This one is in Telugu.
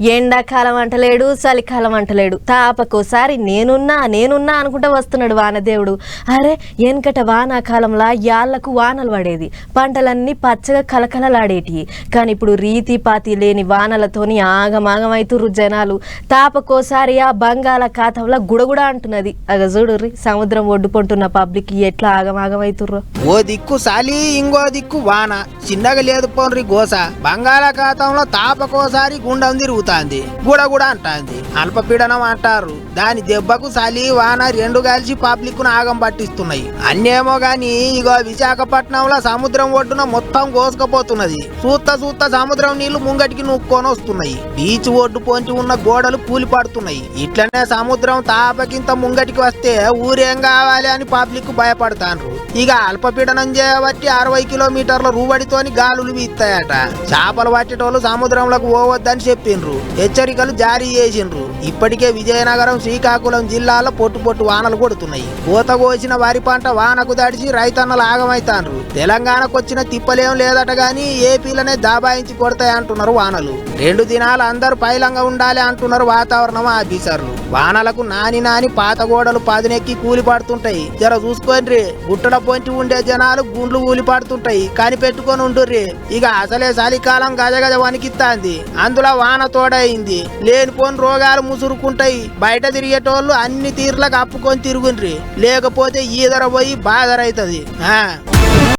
ఎండాకాలం అంటలేడు చలికాలం అంటలేడు. తాపకోసారి నేనున్నా నేనున్నా అనుకుంటా వస్తున్నాడు వానదేవుడు. అరే వెనకట వానాకాలంలా యాళ్ళకు వానలు పడేది. పంటలన్నీ పచ్చగా కలకలలాడేటివి కానీ ఇప్పుడు రీతి పాతి లేని వానలతోని ఆగమాగమైతుర్రు జనాలు. తాపకోసారి ఆ బంగాళాఖాతంలా గుడగుడ అంటున్నది. అగ చూడుర్రి సముద్రం ఒడ్డుపంటున్న పబ్లిక్ ఎట్లా ఆగమాగమైతుర్రో. ఓ దిక్కు చలి ఇంకో దిక్కు వాన. చిన్నగా లేదు పోన్రి గోస. బంగాళాఖాతంలో తాపకోసారి గుండం తిరుగుతాంది. గుడగుడ అంటాంది. అల్పపీడనం అంటారు. దాని దెబ్బకు చలి వాన రెండు కలిసి పబ్లిక్ను ఆగం పట్టిస్తున్నాయి. అన్నేమో గాని ఇగో విశాఖపట్నంలో సముద్రం ఒడ్డున మొత్తం కోసుకపోతున్నది. సూత్త సూత్త సముద్రం నీళ్ళు ముంగటికి నుక్కొని వస్తున్నాయి. బీచ్ ఒడ్డు పొంచి ఉన్న గోడలు కూలి పడుతున్నాయి ఇట్లనే సముద్రం తాపకింత ముంగటికి వస్తే ఊరేం కావాలి అని పబ్లిక్ భయపడతాండ్రు. ఇక అల్పపీడనం చేయబట్టి అరవై కిలోమీటర్ల రూబడితోని గాలులు వీస్తాయట. చేపలు పట్టేటోళ్ళు సముద్రంలోకి పోవద్దని చెప్పిండ్రు. హెచ్చరికలు జారీ చేసిండ్రు. ఇప్పటికే విజయనగరం శ్రీకాకుళం జిల్లాలో పొట్టు పొట్టు వానలు కొడుతున్నాయి. కోత కోసిన వరి పంట వానకు దడిచి రైతన్నలు ఆగమైతాన్రు తెలంగాణకు వచ్చిన తిప్పలేం లేదట గాని ఏపీలనే దాబాయించి కొడతాయి అంటున్నారు వానలు. రెండు దినాలు అందరూ పైలంగా ఉండాలి అంటున్నారు వాతావరణం ఆఫీసర్లు. వానలకు నాని నాని పాత గోడలు పదునెక్కి కూలి పడుతుంటాయి జర చూసుకోండి గుట్టల పొంచి ఉండే జనాలు గుండ్లు కూలి పడుతుంటాయి కాని ఉండుర్రి. ఇక అసలే చలికాలం గజగజ వణికిస్తాంది అందులో వానతో తోడైంది లేనిపోని రోగాలు ముసురుకుంటాయి. బయట తిరిగేటోళ్ళు అన్ని తీర్లకు అప్పుకొని తిరుగుండ్రి. లేకపోతే ఈదర పోయి బాధరైతుంది. ఆ.